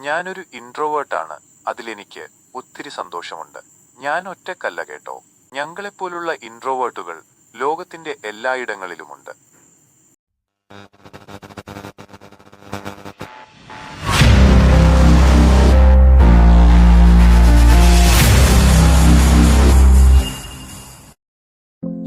ഞാനൊരു ഇൻട്രോവേർട്ടാണ് അതിലെനിക്ക് ഒത്തിരി സന്തോഷമുണ്ട്. ഞാൻ ഒറ്റക്കല്ല കേട്ടോ. ഞങ്ങളെപ്പോലുള്ള ഇൻട്രോവേർട്ടുകൾ ലോകത്തിന്റെ എല്ലായിടങ്ങളിലുമുണ്ട്.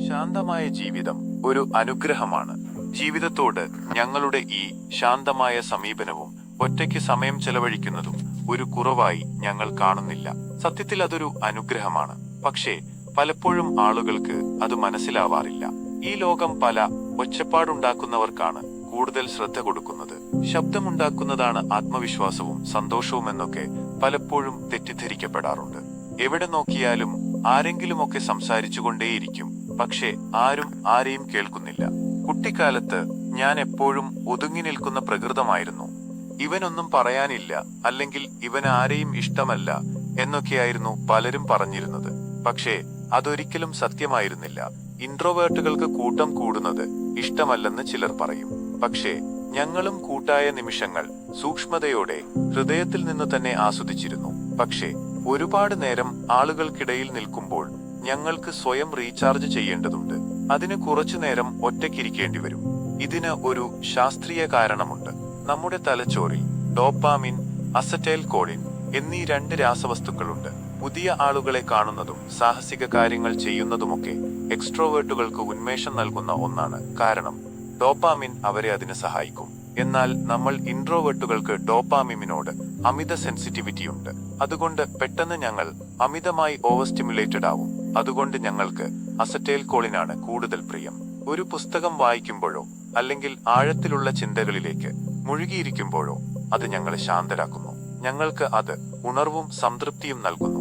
ശാന്തമായ ജീവിതം ഒരു അനുഗ്രഹമാണ്. ജീവിതത്തോട് ഞങ്ങളുടെ ഈ ശാന്തമായ സമീപനവും ഒറ്റയ്ക്ക് സമയം ചെലവഴിക്കുന്നതും ഒരു കുറവായി ഞങ്ങൾ കാണുന്നില്ല. സത്യത്തിൽ അതൊരു അനുഗ്രഹമാണ്. പക്ഷേ പലപ്പോഴും ആളുകൾക്ക് അത് മനസ്സിലാവാറില്ല. ഈ ലോകം പല ഒച്ചപ്പാടുണ്ടാക്കുന്നവർക്കാണ് കൂടുതൽ ശ്രദ്ധ കൊടുക്കുന്നത്. ശബ്ദമുണ്ടാക്കുന്നതാണ് ആത്മവിശ്വാസവും സന്തോഷവും എന്നൊക്കെ പലപ്പോഴും തെറ്റിദ്ധരിക്കപ്പെടാറുണ്ട്. എവിടെ നോക്കിയാലും ആരെങ്കിലുമൊക്കെ സംസാരിച്ചുകൊണ്ടേയിരിക്കും. പക്ഷേ ആരും ആരെയും കേൾക്കുന്നില്ല. കുട്ടിക്കാലത്ത് ഞാൻ എപ്പോഴും ഒതുങ്ങി നിൽക്കുന്ന പ്രകൃതമായിരുന്നു. ഇവനൊന്നും പറയാനില്ല അല്ലെങ്കിൽ ഇവൻ ആരെയും ഇഷ്ടമല്ല എന്നൊക്കെയായിരുന്നു പലരും പറഞ്ഞിരുന്നത്. പക്ഷേ അതൊരിക്കലും സത്യമായിരുന്നില്ല. ഇൻട്രോവേർട്ടുകൾക്ക് കൂട്ടം കൂടുന്നത് ഇഷ്ടമല്ലെന്ന് ചിലർ പറയും. പക്ഷേ ഞങ്ങളും കൂട്ടായ നിമിഷങ്ങൾ സൂക്ഷ്മതയോടെ ഹൃദയത്തിൽ നിന്ന് തന്നെ ആസ്വദിച്ചിരുന്നു. പക്ഷേ ഒരുപാട് നേരം ആളുകൾക്കിടയിൽ നിൽക്കുമ്പോൾ ഞങ്ങൾക്ക് സ്വയം റീചാർജ് ചെയ്യേണ്ടതുണ്ട്. അതിന് കുറച്ചുനേരം ഒറ്റയ്ക്കിരിക്കേണ്ടി വരും. ഇതിന് ഒരു ശാസ്ത്രീയ കാരണമുണ്ട്. നമ്മുടെ തലച്ചോറിൽ ഡോപ്പാമിൻ അസറ്റൈൽ കോളിൻ എന്നീ രണ്ട് രാസവസ്തുക്കളുണ്ട്. പുതിയ ആളുകളെ കാണുന്നതും സാഹസിക കാര്യങ്ങൾ ചെയ്യുന്നതുമൊക്കെ എക്സ്ട്രോവേർട്ടുകൾക്ക് ഉന്മേഷം നൽകുന്ന ഒന്നാണ്. കാരണം ഡോപ്പാമിൻ അവരെ അതിന് സഹായിക്കും. എന്നാൽ നമ്മൾ ഇൻട്രോവേർട്ടുകൾക്ക് ഡോപ്പാമിമിനോട് അമിത സെൻസിറ്റിവിറ്റി ഉണ്ട്. അതുകൊണ്ട് പെട്ടെന്ന് ഞങ്ങൾ അമിതമായി ഓവർ സ്റ്റിമുലേറ്റഡ് ആവും. അതുകൊണ്ട് ഞങ്ങൾക്ക് അസറ്റൈൽ കോളിനാണ് കൂടുതൽ പ്രിയം. ഒരു പുസ്തകം വായിക്കുമ്പോഴോ അല്ലെങ്കിൽ ആഴത്തിലുള്ള ചിന്തകളിലേക്ക് മുഴുകിയിരിക്കുമ്പോഴോ അത് ഞങ്ങളെ ശാന്തരാക്കുന്നു. ഞങ്ങൾക്ക് അത് ഉണർവും സംതൃപ്തിയും നൽകുന്നു.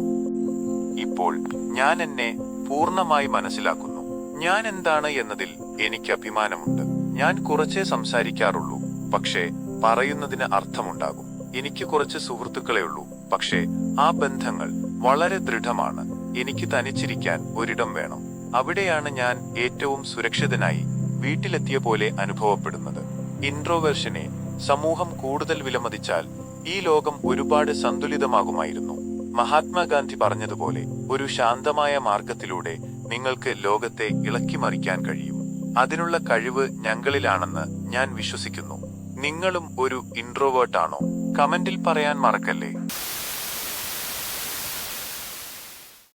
ഇപ്പോൾ ഞാൻ എന്നെ പൂർണമായി മനസ്സിലാക്കുന്നു. ഞാൻ എന്താണ് എന്നതിൽ എനിക്ക് അഭിമാനമുണ്ട്. ഞാൻ കുറച്ചേ സംസാരിക്കാറുള്ളൂ പക്ഷേ പറയുന്നതിന് അർത്ഥമുണ്ടാകും. എനിക്ക് കുറച്ച് സുഹൃത്തുക്കളെ ഉള്ളൂ പക്ഷേ ആ ബന്ധങ്ങൾ വളരെ ദൃഢമാണ്. എനിക്ക് തനിച്ചിരിക്കാൻ ഒരിടം വേണം. അവിടെയാണ് ഞാൻ ഏറ്റവും സുരക്ഷിതനായി വീട്ടിലെത്തിയ പോലെ അനുഭവപ്പെടുന്നത്. ഇൻട്രോവേർഷനെ സമൂഹം കൂടുതൽ വിലമതിച്ചാൽ ഈ ലോകം ഒരുപാട് സന്തുലിതമാകുമായിരുന്നു. മഹാത്മാഗാന്ധി പറഞ്ഞതുപോലെ ഒരു ശാന്തമായ മാർഗത്തിലൂടെ നിങ്ങൾക്ക് ലോകത്തെ ഇളക്കിമറിക്കാൻ കഴിയും. അതിനുള്ള കഴിവ് ഞങ്ങളിലാണെന്ന് ഞാൻ വിശ്വസിക്കുന്നു. നിങ്ങളും ഒരു ഇൻട്രോവേർട്ടാണോ കമന്റിൽ പറയാൻ മറക്കല്ലേ?